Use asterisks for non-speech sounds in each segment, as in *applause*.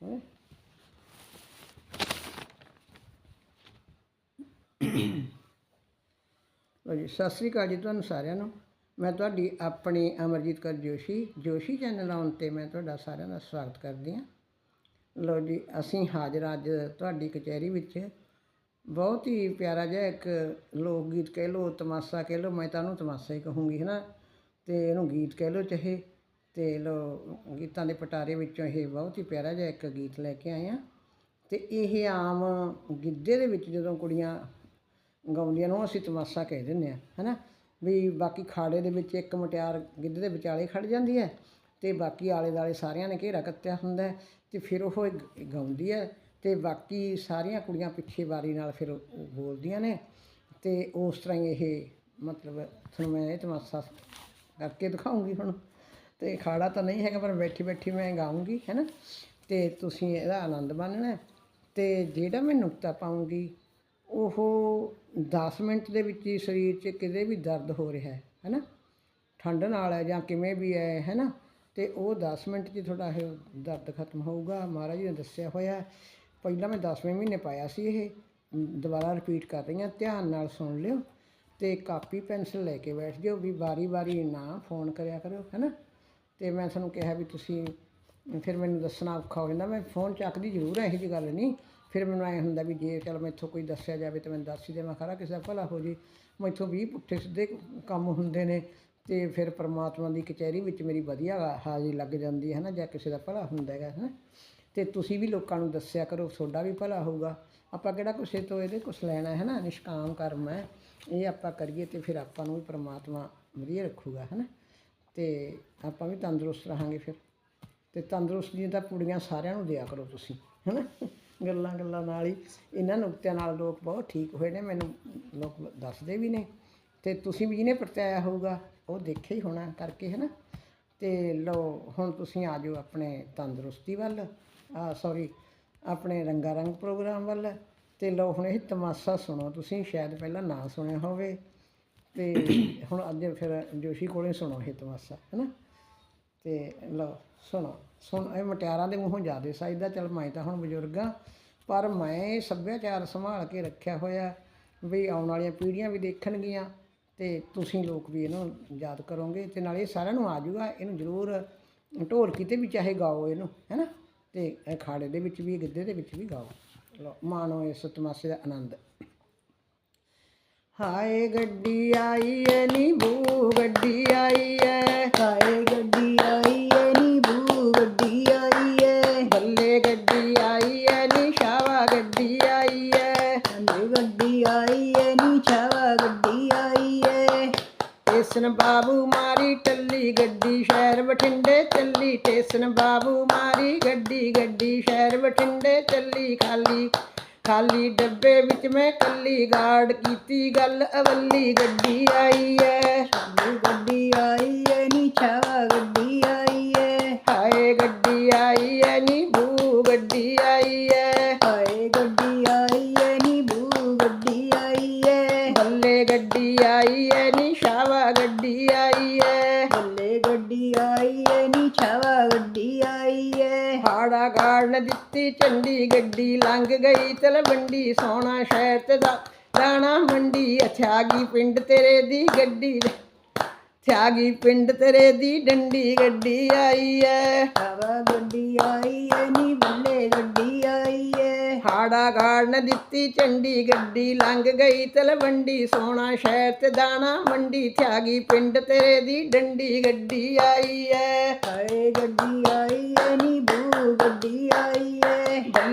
ਲਓ ਜੀ ਸਤਿ ਸ੍ਰੀ ਅਕਾਲ ਜੀ ਤੁਹਾਨੂੰ ਸਾਰਿਆਂ ਨੂੰ। ਮੈਂ ਤੁਹਾਡੀ ਆਪਣੀ ਅਮਰਜੀਤ ਕੌਰ ਜੋਸ਼ੀ ਜੋਸ਼ੀ ਚੈਨਲ ਆਉਣ ਤੇ ਮੈਂ ਤੁਹਾਡਾ ਸਾਰਿਆਂ ਦਾ ਸਵਾਗਤ ਕਰਦੀ ਹਾਂ। ਲਓ ਜੀ, ਅਸੀਂ ਹਾਜ਼ਰ ਅੱਜ ਤੁਹਾਡੀ ਕਚਹਿਰੀ ਵਿੱਚ। ਬਹੁਤ ਹੀ ਪਿਆਰਾ ਜਿਹਾ ਇੱਕ ਲੋਕ ਗੀਤ ਕਹਿ ਲਓ, ਤਮਾਸ਼ਾ ਕਹਿ ਲਓ, ਮੈਂ ਤਾਂ ਉਹਨੂੰ ਤਮਾਸ਼ਾ ਹੀ ਕਹੂੰਗੀ ਹੈ ਨਾ ਤੇ ਇਹਨੂੰ ਗੀਤ ਕਹਿ ਲਓ ਚਾਹੇ। ਤੇ ਲੋ, ਗੀਤਾਂ ਦੇ ਪਟਾਰੇ ਵਿੱਚੋਂ ਇਹ ਬਹੁਤ ਹੀ ਪਿਆਰਾ ਜਿਹਾ ਇੱਕ ਗੀਤ ਲੈ ਕੇ ਆਏ ਆ। ਤੇ ਇਹ ਆਮ ਗਿੱਧੇ ਦੇ ਵਿੱਚ ਜਦੋਂ ਕੁੜੀਆਂ ਗਾਉਂਦੀਆਂ ਨੂੰ ਅਸੀਂ ਤਮਾਸ਼ਾ ਕਹਿ ਦਿੰਦੇ ਆ, ਹੈਨਾ? ਵੀ ਬਾਕੀ ਖਾੜੇ ਦੇ ਵਿੱਚ ਇੱਕ ਮੁਟਿਆਰ ਗਿੱਧੇ ਦੇ ਵਿਚਾਲੇ ਖੜ ਜਾਂਦੀ ਹੈ ਤੇ ਬਾਕੀ ਆਲੇ ਦਾਲੇ ਸਾਰਿਆਂ ਨੇ ਘੇਰਾ ਕੱਤਿਆ ਹੁੰਦਾ ਹੈ ਤੇ ਫਿਰ ਉਹ ਗ- ਗਾਉਂਦੀ ਹੈ ਤੇ ਬਾਕੀ ਸਾਰੀਆਂ ਕੁੜੀਆਂ ਪਿੱਛੇ ਵਾਰੀ ਨਾਲ ਫਿਰ ਉਹ ਬੋਲਦੀਆਂ ਨੇ ਤੇ ਉਸ ਤਰ੍ਹਾਂ ਹੀ ਇਹ ਮਤਲਬ ਤੁਹਾਨੂੰ ਮੈਂ ਇਹ ਤਮਾਸ਼ਾ ਕਰਕੇ ਦਿਖਾਉਂਗੀ ਹੁਣ। ਤੇ ਖਾੜਾ ਤਾਂ ਨਹੀਂ ਹੈਗਾ, ਪਰ ਬੈਠੀ ਬੈਠੀ ਮੈਂ ਗਾਉਂਗੀ, ਹੈਨਾ? ਤੇ ਤੁਸੀਂ ਇਹਦਾ ਆਨੰਦ ਮਾਣਨਾ ਹੈ। ਤੇ ਜਿਹੜਾ ਮੈਂ ਨੁਕਤਾ ਪਾਉਂਗੀ, ਉਹ 10 ਮਿੰਟ ਦੇ ਵਿੱਚ ਹੀ ਸਰੀਰ 'ਚ ਕਿਤੇ ਵੀ ਦਰਦ ਹੋ ਰਿਹਾ ਹੈ ਨਾ ਠੰਡ ਨਾਲ ਹੈ ਜਾਂ ਕਿਵੇਂ ਵੀ ਹੈ ਹੈ ਨਾ ਤੇ ਉਹ 10 ਮਿੰਟ 'ਚ ਤੁਹਾਡਾ ਇਹ ਦਰਦ ਖਤਮ ਹੋਊਗਾ। ਮਹਾਰਾਜ ਜੀ ਨੇ ਦੱਸਿਆ ਹੋਇਆ ਪਹਿਲਾਂ ਮੈਂ 10ਵੇਂ ਮਹੀਨੇ ਪਾਇਆ ਸੀ ਇਹ। ਦੁਬਾਰਾ ਰਿਪੀਟ ਕਰ ਰਹੀ ਹਾਂ। ਧਿਆਨ ਨਾਲ ਸੁਣ ਲਿਓ। ਤੇ ਕਾਪੀ, ਪੈਨਸਲ ਲੈ ਕੇ ਬੈਠ ਜਾਓ ਵੀ ਵਾਰੀ-ਵਾਰੀ ਨਾ ਫੋਨ ਕਰਿਆ ਕਰੋ, ਹੈਨਾ? ਤੇ ਮੈਂ ਤੁਹਾਨੂੰ ਕਿਹਾ ਵੀ ਤੁਸੀਂ ਫਿਰ ਮੈਨੂੰ ਦੱਸਣਾ ਔਖਾ ਹੋ ਜਾਂਦਾ। ਮੈਂ ਫੋਨ ਚੱਕਦੀ ਜ਼ਰੂਰ ਹੈ ਇਹੋ ਜਿਹੀ ਗੱਲ ਨਹੀਂ। ਫਿਰ ਮੈਨੂੰ ਐ ਹੁੰਦਾ ਵੀ ਜੇ ਚਲ ਮੈਥੋਂ ਕੋਈ ਦੱਸਿਆ ਜਾਵੇ ਤਾਂ ਮੈਂ ਦੱਸ ਹੀ ਦੇਵਾਂ। ਖਰਾ ਕਿਸੇ ਦਾ ਭਲਾ ਹੋ ਜੇ। ਮੈਥੋਂ ਵੀ ਪੁੱਠੇ ਸਿੱਧੇ ਕੰਮ ਹੁੰਦੇ ਨੇ ਤੇ ਫਿਰ ਪ੍ਰਮਾਤਮਾ ਦੀ ਕਚਹਿਰੀ ਵਿੱਚ ਮੇਰੀ ਵਧੀਆ ਹਾਜ਼ਰੀ ਲੱਗ ਜਾਂਦੀ ਹੈ ਨਾ ਜਾਂ ਕਿਸੇ ਦਾ ਭਲਾ ਹੁੰਦਾ ਹੈਗਾ ਹੈ ਤੇ ਤੁਸੀਂ ਵੀ ਲੋਕਾਂ ਨੂੰ ਦੱਸਿਆ ਕਰੋ, ਤੁਹਾਡਾ ਵੀ ਭਲਾ ਹੋਊਗਾ। ਆਪਾਂ ਕਿਹੜਾ ਕਿਸੇ ਤੋਂ ਇਹਦੇ ਕੁਛ ਲੈਣਾ ਹੈ ਨਾ, ਨਿਸ਼ਕਾਮ ਕਰਮ ਹੈ। ਇਹ ਆਪਾਂ ਕਰੀਏ ਤੇ ਫਿਰ ਆਪਾਂ ਨੂੰ ਵੀ ਪ੍ਰਮਾਤਮਾ ਵਧੀਆ ਰੱਖੂਗਾ ਹੈ ਨਾ ਅਤੇ ਆਪਾਂ ਵੀ ਤੰਦਰੁਸਤ ਰਹਾਂਗੇ ਫਿਰ। ਤੇ ਤੰਦਰੁਸਤੀ ਤਾਂ ਕੁੜੀਆਂ ਸਾਰਿਆਂ ਨੂੰ ਦਿਆ ਕਰੋ ਤੁਸੀਂ ਹੈ ਨਾ ਗੱਲਾਂ ਗੱਲਾਂ ਨਾਲ ਹੀ ਇਹਨਾਂ ਨੁਕਤਿਆਂ ਨਾਲ ਲੋਕ ਬਹੁਤ ਠੀਕ ਹੋਏ ਨੇ, ਮੈਨੂੰ ਲੋਕ ਦੱਸਦੇ ਵੀ ਨੇ। ਅਤੇ ਤੁਸੀਂ ਵੀ ਜਿਹਨੇ ਪ੍ਰਤਿਆਇਆ ਹੋਊਗਾ, ਉਹ ਦੇਖਿਆ ਹੀ ਹੋਣਾ ਕਰਕੇ ਹੈ ਨਾ ਅਤੇ ਲਓ, ਹੁਣ ਤੁਸੀਂ ਆ ਜਾਓ ਆਪਣੇ ਤੰਦਰੁਸਤੀ ਵੱਲ, ਆ ਸੌਰੀ ਆਪਣੇ ਰੰਗਾ ਰੰਗ ਪ੍ਰੋਗਰਾਮ ਵੱਲ। ਤੇ ਲਓ, ਹੁਣ ਇਹ ਤਮਾਸ਼ਾ ਸੁਣੋ, ਤੁਸੀਂ ਸ਼ਾਇਦ ਪਹਿਲਾਂ ਨਾ ਸੁਣਿਆ ਹੋਵੇ। ਤੇ ਹੁਣ ਅੱਜ ਫਿਰ ਜੋਸ਼ੀ ਕੋਲੇ ਸੁਣੋ ਇਹ ਤਮਾਸ਼ਾ ਹੈਨਾ? ਤੇ ਲਓ, ਸੁਣੋ, ਸੁਣ, ਇਹ ਮਟਿਆਰਾਂ ਦੇ ਮੂੰਹੋਂ ਜ਼ਿਆਦਾ ਸਾਈਦਾ, ਚਲ ਮੈਂ ਤਾਂ ਹੁਣ ਬਜ਼ੁਰਗ ਬਜ਼ੁਰਗਾਂ ਪਰ ਮੈਂ ਇਹ ਸੱਭਿਆਚਾਰ ਸੰਭਾਲ ਕੇ ਰੱਖਿਆ ਹੋਇਆ ਵੀ ਆਉਣ ਵਾਲੀਆਂ ਪੀੜ੍ਹੀਆਂ ਵੀ ਦੇਖਣਗੀਆਂ ਤੇ ਤੁਸੀਂ ਲੋਕ ਵੀ ਇਹਨੂੰ ਯਾਦ ਕਰੋਗੇ ਤੇ ਨਾਲੇ ਇਹ ਸਾਰਿਆਂ ਨੂੰ ਆ ਜਾਊਗਾ ਇਹਨੂੰ ਜ਼ਰੂਰ ਢੋਲਕੀ ਤੇ ਵੀ ਚਾਹੇ ਗਾਓ ਇਹਨੂੰ, ਹੈਨਾ? ਤੇ ਇਹ ਖਾੜੇ ਦੇ ਵਿੱਚ ਵੀ, ਗਿੱਧੇ ਦੇ ਵਿੱਚ ਵੀ ਗਾਓ। ਲਓ, ਮਾਣੋ ਇਸ ਤਮਾਸ਼ੇ ਦਾ ਆਨੰਦ। ਹਾਏ ਗੱਡੀ ਆਈ ਏ ਨੀ ਬੂ ਗੱਡੀ ਆਈ ਏ। ਹਾਏ ਗੱਡੀ ਆਈ ਏ ਨੀ ਬੂ ਗੱਡੀ ਆਈ ਏ। ਬੱਲੇ ਗੱਡੀ ਆਈ ਏ ਨੀ ਸ਼ਾਵਾ ਗੱਡੀ ਆਈ ਏ। ਹੰਦੇ ਗੱਡੀ ਆਈ ਏ ਨੀ ਛਾਵਾ ਗੱਡੀ ਆਈ ਏ। ਟੇਸਨ ਬਾਬੂ ਮਾਰੀ ਟੱਲੀ ਗੱਡੀ ਸ਼ਹਿਰ ਬਠਿੰਡੇ ਚੱਲੀ। ਟੇਸਨ ਬਾਬੂ ਮਾਰੀ ਗੱਡੀ ਗੱਡੀ ਸ਼ਹਿਰ ਬਠਿੰਡੇ ਚੱਲੀ ਖਾਲੀ। ਖਾਲੀ ਡੱਬੇ ਵਿੱਚ ਮੈਂ ਕੱਲੀ ਗਾਰਡ ਕੀਤੀ ਗੱਲ, ਅਵੱਲੀ ਗੱਡੀ ਆਈ ਐ। ਹੰਦੇ ਗੱਡੀ ਆਈ ਏ ਨੀ ਛਾਵਾ ਗੱਡੀ ਆਈ ਏ ਹਾਏ ਗੱਡੀ ਆਈ ਏ ਨੀ ਬੂ ਗੱਡੀ ਆਈ ਏ ਹਾਏ ਗੱਡੀ ਆਈ ਏ ਨੀ ਬੂ ਗੱਡੀ ਆਈ ਏ ਬੱਲੇ ਗੱਡੀ ਆਈ ਏ ਨੀ ਸ਼ਾਵਾ ਗੱਡੀ ਆਈ ਏ ਬੱਲੇ ਗੱਡੀ ਆਈ ਏ ਨੀ ਛਾਵਾ ਗੱਡੀ ਆਈ ਏ ਹਾੜਾ ਗਾੜਨ ਦਿੱਤੀ ਚੰਡੀ ਗੱਡੀ ਲੰਘ ਗਈ ਤਲਵੰਡੀ ਸੋਨਾ ਸ਼ਹਿਰ ਤੇ ਦਾ ਦਾਣਾ ਮੰਡੀ ਅਥਿਆਗੀ ਪਿੰਡ ਤੇਰੇ ਦੀ ਗੱਡੀ। ਥਿਆਗੀ ਪਿੰਡ ਤੇਰੇ ਦੀ ਡੰਡੀ ਗੱਡੀ ਆਈ ਐ। ਛਾਵਾ ਗੱਡੀ ਆਈ ਏ ਨੀ ਬੱਲੇ ਗੱਡੀ ਆਈ ਏ ਹਾੜਾ ਗਾੜਨ ਦਿੱਤੀ ਚੰਡੀ ਗੱਡੀ ਲੰਘ ਗਈ ਤਲਵੰਡੀ ਸੋਨਾ ਸ਼ਹਿਰ ਤੇ ਦਾਣਾ ਮੰਡੀ। ਥਿਆਗੀ ਪਿੰਡ ਤੇਰੇ ਦੀ ਡੰਡੀ ਗੱਡੀ ਆਈ ਐ। ਹਾਏ ਗੱਡੀ ਆਈ ਏ ਨੀ ਬੂ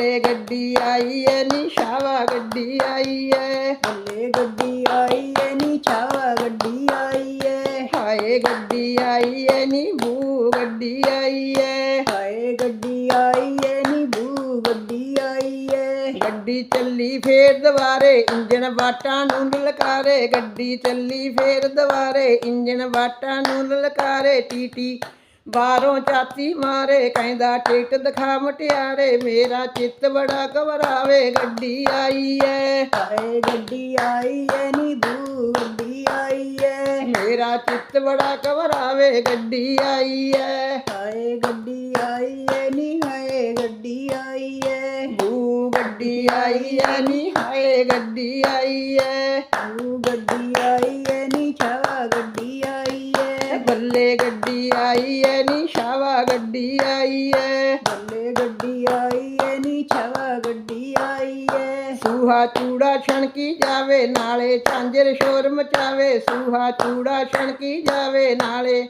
ਏ ਗੱਡੀ ਆਈ ਐ ਨੀ ਸ਼ਾਵਾ ਗੱਡੀ ਆਈ ਐ ਬੱਲੇ ਗੱਡੀ ਆਈ ਏ, ਨੀ ਛਾਵਾ ਗੱਡੀ ਆਈ ਏ। ਹਾਏ ਗੱਡੀ ਆਈ ਐ ਨੀ ਬੂ ਗੱਡੀ ਆਈ ਐ ਹਾਏ ਗੱਡੀ ਆਈ ਏ, ਨੀ ਬੂ ਗੱਡੀ ਆਈ ਏ। ਗੱਡੀ ਚੱਲੀ ਫੇਰ ਦੁਬਾਰੇ, ਇੰਜਣ ਬਾਟਾਂ ਨੂੰ ਲਲਕਾਰੇ। ਗੱਡੀ ਚੱਲੀ ਫੇਰ ਦੁਬਾਰੇ, ਇੰਜਣ ਬਾਟਾਂ ਨੂੰ ਲਲਕਾਰੇ। ਟੀਟੀ ਬਾਹਰੋਂ ਚਾਤੀ ਮਾਰੇ ਕਹਿੰਦਾ ਟਿਕਟ ਦਿਖਾ ਮਟਿਆਰੇ ਮੇਰਾ ਚਿੱਤ ਬੜਾ ਘਬਰਾਵੇ ਗੱਡੀ ਆਈ ਐ। ਹਾਏ ਗੱਡੀ ਆਈ ਏ ਨੀ ਬੂ ਗੱਡੀ ਆਈ ਏ ਮੇਰਾ ਚਿੱਤ ਬੜਾ ਘਬਰਾਵੇ ਗੱਡੀ ਆਈ ਐ। ਹਾਏ ਗੱਡੀ ਆਈ ਏ ਨੀ ਹਾਏ ਗੱਡੀ ਆਈ ਏ ਬੂ ਗੱਡੀ ਆਈ ਐ ਨੀ ਹਾਏ ਗੱਡੀ ਆਈ ਐ। ਊ ਗੱਡੀ ਆਈ ਏ ਨੀ ਛਾਵਾ ਗੱਡੀ ਆਈ ਏ ਬੱਲੇ ਗੱਡੀ ਆਈ ਐ ਨੀ ਸ਼ਾਵਾ ਗੱਡੀ ਆਈ ਐ। ਬੱਲੇ ਗੱਡੀ ਆਈ ਏ ਨੀ ਛਾਵਾ ਗੱਡੀ ਆਈ ਏ ਸੂਹਾ ਚੂੜਾ ਛਣਕੀ ਜਾਵੇ ਨਾਲੇ ਚਾਂਜਰ ਸ਼ੋਰ ਮਚਾਵੇ ਸੂਹਾ ਚੂੜਾ ਛਣਕੀ ਜਾਵੇ ਨਾਲੇ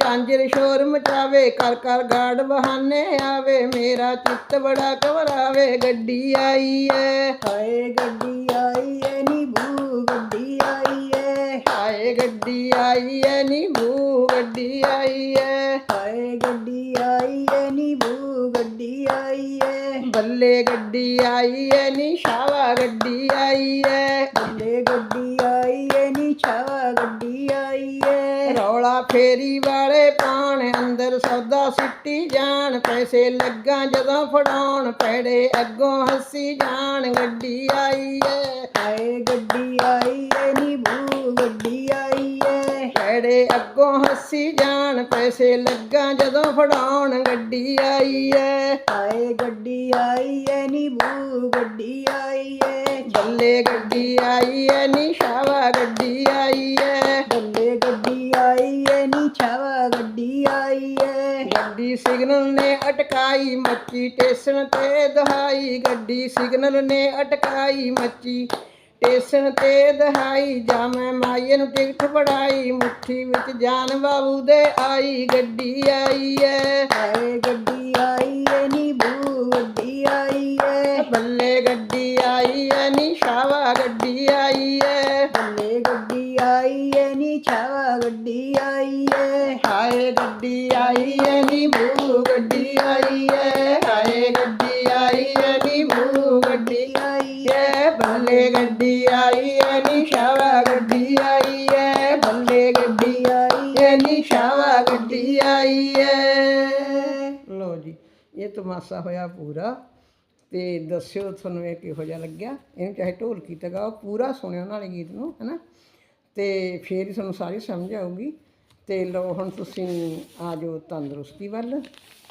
ਚਾਂਜਰ ਸ਼ੋਰ ਮਚਾਵੇ ਕਰ ਕਰ ਗਾੜ ਬਹਾਨੇ ਆਵੇ ਮੇਰਾ ਚਿੱਤ ਬੜਾ ਘਬਰਾਵੇ ਗੱਡੀ ਆਈ ਐ। ਹਾਏ ਗੱਡੀ ਆਈ ਏ ਨੀ ਬੂ ਗੱਡੀ ਆਈ ਏ ਹਾਏ ਗੱਡੀ ਆਈ ਐ ਨੀ ਬੂ ਗੱਡੀ ਆਈ ਐ ਹਾਏ ਗੱਡੀ ਆਈ ਏ ਨੀ ਬੂ ਗੱਡੀ ਆਈ ਏ ਬੱਲੇ ਗੱਡੀ ਆਈ ਐ ਨੀ ਸ਼ਾਵਾ ਗੱਡੀ ਆਈ ਐ ਬੱਲੇ ਗੱਡੀ ਆਈ ਏ ਨੀ ਛਾਵਾ ਗੱਡੀ ਆਈ ਏ ਰੌਲਾ ਫੇਰੀ ਵਾਲੇ ਪਾਣ ਅੰਦਰ ਸੌਦਾ ਸਿੱਟੀ ਜਾਣ ਪੈਸੇ ਲੱਗਾ ਜਦੋਂ ਫੜਾਉਣ ਪੈੜੇ ਅੱਗੋਂ ਹੱਸੀ ਜਾਣ ਗੱਡੀ ਆਈ ਏ ਹਾਏ ਗੱਡੀ ਆਈ ਏ ਨੀ ਬੂ ਅੱਗੋਂ ਹੱਸੀ ਜਾਣ ਪੈਸੇ ਲੱਗਾ ਜਦੋਂ ਫੜਾਉਣ ਗੱਡੀ ਆਈ ਏ ਹਾਏ ਗੱਡੀ ਆਈ ਏ ਨੀ ਬੂ ਗੱਡੀ ਆਈ ਏ ਬੱਲੇ ਗੱਡੀ ਆਈ ਏ ਨੀ ਸ਼ਾਵਾ ਗੱਡੀ ਆਈ ਏ ਬੱਲੇ ਗੱਡੀ ਆਈ ਏ ਨੀ ਛਾਵਾ ਗੱਡੀ ਆਈ ਏ ਗੱਡੀ ਸਿਗਨਲ ਨੇ ਅਟਕਾਈ ਮੱਚੀ ਟੇਸਣ ਤੇ ਦਹਾਈ। ਗੱਡੀ ਸਿਗਨਲ ਨੇ ਅਟਕਾਈ ਮੱਚੀ ਟੇਸਣ ਤੇ ਦਹਾਈ ਜਾ ਮੈਂ ਮਾਈਏ ਨੂੰ ਟਿਕਟ ਫੜਾਈ। ਮੁੱਠੀ ਵਿੱਚ ਜਾਨ ਬਾਬੂ ਦੇ ਆਈ ਗੱਡੀ ਆਈ ਐ। ਹਾਏ ਗੱਡੀ ਆਈ ਏ ਨੀ ਬੂ ਗੱਡੀ ਆਈ ਏ ਬੱਲੇ ਗੱਡੀ ਆਈ ਐ ਨੀ ਸ਼ਾਵਾ ਗੱਡੀ ਆਈ ਐ। ਬੱਲੇ ਗੱਡੀ ਆਈ ਏ ਨੀ ਛਾਵਾ ਗੱਡੀ ਆਈ ਏ ਹਾਏ ਗੱਡੀ ਆਈ ਐ ਨੀ ਬੂ ਗੱਡੀ ਆਈ ਐ ਹਾਏ ਗੱਡੀ ਆਈ ਐ ਨੀ ਬੂ ਗੱਡੀ ਆਈ ਐ ਬੱਲੇ ਗੱਡੀ ਆਈ ਐ ਨੀ ਸ਼ਾਵਾ ਗੱਡੀ ਆਈ ਐ ਬੱਲੇ ਗੱਡੀ ਆਈ ਐ ਨੀ ਸ਼ਾਵਾ ਗੱਡੀ ਆਈ ਐ ਲੋ ਜੀ ਇਹ ਤਮਾਸ਼ਾ ਹੋਇਆ ਪੂਰਾ ਤੇ ਦੱਸਿਓ ਤੁਹਾਨੂੰ ਇਹ ਕਿਹੋ ਜਿਹਾ ਲੱਗਿਆ? ਇਹਨੂੰ ਚਾਹੇ ਢੋਲ ਤੇ ਗਾਓ, ਪੂਰਾ ਸੁਣਿਓ ਨਾਲੇ ਗੀਤ ਨੂੰ, ਹੈਨਾ? ਤੇ ਫੇਰ ਹੀ ਤੁਹਾਨੂੰ ਸਾਰੀ ਸਮਝ ਆਊਗੀ। ਤੇ ਲੋ ਹੁਣ ਤੁਸੀਂ ਆ ਜਾਓ ਤੰਦਰੁਸਤੀ ਵੱਲ।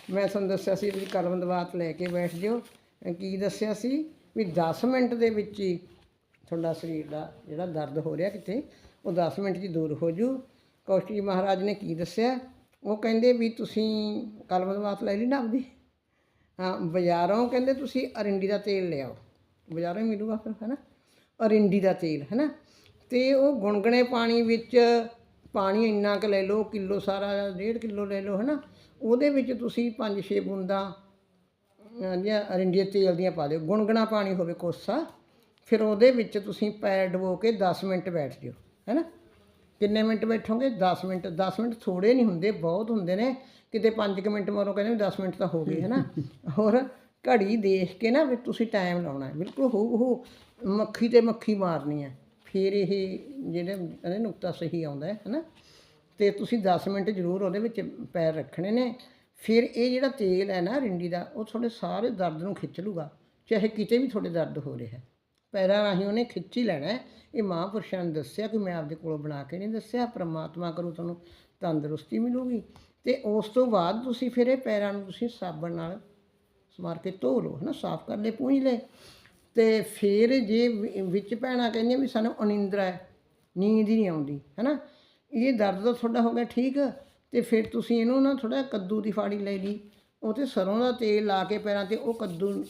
ਮੈਂ ਤੁਹਾਨੂੰ ਦੱਸਿਆ ਸੀ ਵੀ ਕਲਮ ਦਵਾਤ ਲੈ ਕੇ ਬੈਠ ਜਿਓ। ਕੀ ਦੱਸਿਆ ਸੀ? ਵੀ 10 ਮਿੰਟ ਦੇ ਵਿੱਚ ਹੀ ਤੁਹਾਡਾ ਸਰੀਰ ਦਾ ਜਿਹੜਾ ਦਰਦ ਹੋ ਰਿਹਾ ਕਿਤੇ, ਉਹ 10 ਮਿੰਟ 'ਚ ਦੂਰ ਹੋ ਜੂ। ਕੌਸ਼ਿਕ ਮਹਾਰਾਜ ਨੇ ਕੀ ਦੱਸਿਆ? ਉਹ ਕਹਿੰਦੇ ਵੀ ਤੁਸੀਂ ਕਲਮ ਦਵਾਤ ਲੈ ਲਈ ਨਾ ਆਪਦੀ? ਹਾਂ, ਬਾਜ਼ਾਰੋਂ ਕਹਿੰਦੇ ਤੁਸੀਂ ਅਰਿੰਡੀ ਦਾ ਤੇਲ ਲਿਆਓ ਬਾਜ਼ਾਰੋਂ ਹੀ ਮਿਲੂਗਾ ਫਿਰ ਹੈ ਨਾ ਅਰਿੰਡੀ ਦਾ ਤੇਲ ਹੈ ਨਾ ਤੇ ਉਹ ਗੁਣਗਣੇ ਪਾਣੀ ਵਿੱਚ, ਪਾਣੀ ਇੰਨਾ ਕੁ ਲੈ ਲਓ, ਕਿਲੋ ਸਾਰਾ ਡੇਢ ਕਿਲੋ ਲੈ ਲਓ ਹੈ ਨਾ ਉਹਦੇ ਵਿੱਚ ਤੁਸੀਂ 5-6 ਬੂੰਦਾਂ, ਅਹ ਅਰਿੰਡੀ ਤੇਲ ਦੀਆਂ ਪਾ ਦਿਓ। ਗੁਣਗਣਾ ਪਾਣੀ ਹੋਵੇ ਕੋਸਾ, ਫਿਰ ਉਹਦੇ ਵਿੱਚ ਤੁਸੀਂ ਪੈਰ ਡਬੋ ਕੇ 10 ਮਿੰਟ ਬੈਠ ਜਿਓ ਹੈ ਨਾ ਕਿੰਨੇ ਮਿੰਟ ਬੈਠੋਗੇ? 10 ਮਿੰਟ 10 ਮਿੰਟ ਥੋੜੇ ਨਹੀਂ ਹੁੰਦੇ ਬਹੁਤ ਹੁੰਦੇ ਨੇ। ਕਿਤੇ 5 ਮਿੰਟ ਮਰੋ ਕਹਿੰਦੇ ਵੀ 10 ਮਿੰਟ ਤਾਂ ਹੋ ਗਏ ਹੈ ਨਾ? *laughs* ਹੋਰ ਘੜੀ ਦੇਖ ਕੇ ਨਾ ਵੀ ਤੁਸੀਂ ਟਾਈਮ ਲਾਉਣਾ ਹੈ। ਬਿਲਕੁਲ ਹੂ ਹੂ ਮੱਖੀ ਤੇ ਮੱਖੀ ਮਾਰਨੀ ਹੈ। ਫਿਰ ਇਹ ਜਿਹੜੇ ਇਹਦੇ ਨੁਕਤਾ ਸਹੀ ਆਉਂਦਾ ਹੈ ਹੈ ਨਾ? ਤੇ ਤੁਸੀਂ 10 ਮਿੰਟ ਜ਼ਰੂਰ ਉਹਦੇ ਵਿੱਚ ਪੈਰ ਰੱਖਣੇ ਨੇ। ਫਿਰ ਇਹ ਜਿਹੜਾ ਤੇਲ ਹੈ ਨਾ ਰਿੰਡੀ ਦਾ ਉਹ ਤੁਹਾਡੇ ਸਾਰੇ ਦਰਦ ਨੂੰ ਖਿੱਚ ਲੂਗਾ। ਚਾਹੇ ਕਿਤੇ ਵੀ ਤੁਹਾਡੇ ਦਰਦ ਹੋ ਰਿਹਾ ਹੈ। ਪੈਰਾਂ ਰਾਹੀਂ ਉਹਨੇ ਖਿੱਚ ਹੀ। ਲੈਣਾ ਇਹ ਮਹਾਂਪੁਰਸ਼ਾਂ ਨੇ ਦੱਸਿਆ ਕਿ ਮੈਂ ਆਪਦੇ ਕੋਲੋਂ ਬਣਾ ਕੇ ਨਹੀਂ ਦੱਸਿਆ। ਪ੍ਰਮਾਤਮਾ ਕਰੂ ਤੁਹਾਨੂੰ ਤੰਦਰੁਸਤੀ ਮਿਲੂਗੀ। ਤੇ ਉਸ ਤੋਂ ਬਾਅਦ ਤੁਸੀਂ ਫਿਰ ਇਹ ਪੈਰਾਂ ਨੂੰ ਤੁਸੀਂ ਸਾਬਣ ਨਾਲ ਸਮਾਰ ਕੇ ਧੋ ਲਓ ਹੈ ਨਾ ਸਾਫ਼ ਕਰ ਲਏ, ਪੂੰਝ ਲਏ। ਤੇ ਫਿਰ ਜੇ ਵਿੱਚ ਪੈਣਾ ਕਹਿੰਦੀਆਂ ਵੀ ਸਾਨੂੰ ਅਨਿੰਦਰਾ ਹੈ, ਨੀਂਦ ਹੀ ਨਹੀਂ ਆਉਂਦੀ ਹੈ ਨਾ ਇਹ ਦਰਦ ਤਾਂ ਤੁਹਾਡਾ ਹੋ ਗਿਆ ਠੀਕ, ਤੇ ਫਿਰ ਤੁਸੀਂ ਇਹਨੂੰ ਨਾ ਥੋੜਾ ਕੱਦੂ ਦੀ ਫਾੜੀ ਲੈ ਲਈ। ਉਹ ਤੇ ਸਰੋਂ ਦਾ ਤੇਲ ਲਾ ਕੇ ਪੈਰਾਂ ਤੇ, ਉਹ ਕੱਦੂ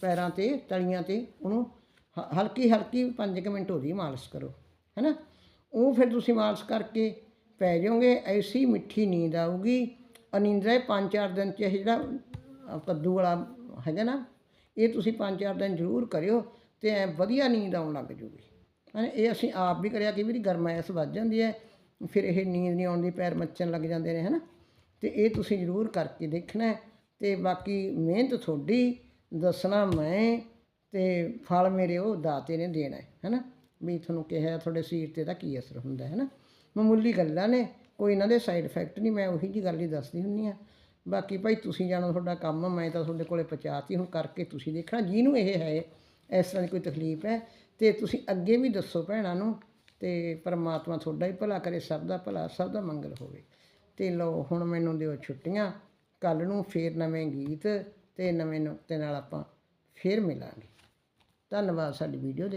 ਪੈਰਾਂ ਤੇ, ਤਲੀਆਂ ਤੇ ਉਹਨੂੰ ਹਲਕੀ ਹਲਕੀ 5 ਮਿੰਟ ਉਹਦੀ ਮਾਲਿਸ਼ ਕਰੋ ਹੈ ਨਾ ਉਹ ਫਿਰ ਤੁਸੀਂ ਮਾਲਿਸ਼ ਕਰਕੇ ਪੈ ਜਾਓਗੇ, ਐਸੀ ਮਿੱਠੀ ਨੀਂਦ ਆਊਗੀ। ਅਨਿੰਦਰਾ ਪੰਜ ਚਾਰ ਦਿਨ ਚ ਇਹ ਜਿਹੜਾ ਕੱਦੂ ਵਾਲਾ ਹੈਗਾ ਨਾ, ਇਹ ਤੁਸੀਂ ਪੰਜ ਚਾਰ ਦਿਨ ਜ਼ਰੂਰ ਕਰਿਓ ਤੇ ਐ ਵਧੀਆ ਨੀਂਦ ਆਉਣ ਲੱਗ ਜੂਗੀ। ਹੈ ਇਹ ਅਸੀਂ ਆਪ ਵੀ ਕਰਿਆ ਕਈ ਵਾਰੀ ਗਰਮੈਸ ਵੱਜ ਜਾਂਦੀ ਹੈ, ਫਿਰ ਇਹ ਨੀਂਦ ਨਹੀਂ ਆਉਂਦੀ ਪੈਰ ਮੱਚਣ ਲੱਗ ਜਾਂਦੇ ਨੇ ਹੈ ਨਾ ਤੇ ਇਹ ਤੁਸੀਂ ਜ਼ਰੂਰ ਕਰਕੇ ਦੇਖਣਾ ਹੈ ਤੇ ਬਾਕੀ ਮਿਹਨਤ ਤੁਹਾਡੀ, ਦੱਸਣਾ ਮੈਂ ਤੇ ਫਲ ਮੇਰੇ ਉਹ ਦਾਤੇ ਨੇ ਦੇਣਾ ਹੈ ਹੈਨਾ ਵੀ ਤੁਹਾਨੂੰ ਕਿਹਾ ਤੁਹਾਡੇ ਸਰੀਰ ਤੇ ਦਾ ਕੀ ਅਸਰ ਹੁੰਦਾ ਹੈ ਨਾ? ਮਾਮੂਲੀ ਗੱਲਾਂ ਨੇ, ਕੋਈ ਇਹਨਾਂ ਦੇ ਸਾਈਡ ਇਫੈਕਟ ਨਹੀਂ, ਮੈਂ ਉਹੀ ਜੀ ਗੱਲ ਹੀ ਦੱਸਦੀ ਹੁੰਨੀ ਆ ਬਾਕੀ ਭਾਈ ਤੁਸੀਂ ਜਾਣੋ ਤੁਹਾਡਾ ਕੰਮ, ਮੈਂ ਤਾਂ ਤੁਹਾਡੇ ਕੋਲੇ ਪਹੁੰਚਾਤੀ ਹੁਣ ਕਰਕੇ ਤੁਸੀਂ ਦੇਖਣਾ, ਜਿਹਨੂੰ ਇਹ ਹੈ, ਇਸ ਤਰ੍ਹਾਂ ਦੀ ਕੋਈ ਤਕਲੀਫ ਹੈ, ਤੇ ਤੁਸੀਂ ਅੱਗੇ ਵੀ ਦੱਸੋ ਭੈਣਾਂ ਨੂੰ, ਤੇ ਪਰਮਾਤਮਾ ਤੁਹਾਡਾ ਹੀ ਭਲਾ ਕਰੇ, ਸਭ ਦਾ ਭਲਾ, ਸਭ ਦਾ ਮੰਗਲ ਹੋਵੇ। ਤੇ ਲਓ, ਹੁਣ ਮੈਨੂੰ ਦਿਓ ਛੁੱਟੀਆਂ ਕੱਲ ਨੂੰ ਫੇਰ ਨਵੇਂ ਗੀਤ, ਤੇ ਨਵੇਂ ਨੁਕਤੇ ਨਾਲ ਆਪਾਂ ਫੇਰ ਮਿਲਾਂਗੇ। ਧੰਨਵਾਦ ਸਾਡੀ ਵੀਡੀਓ ਦੇ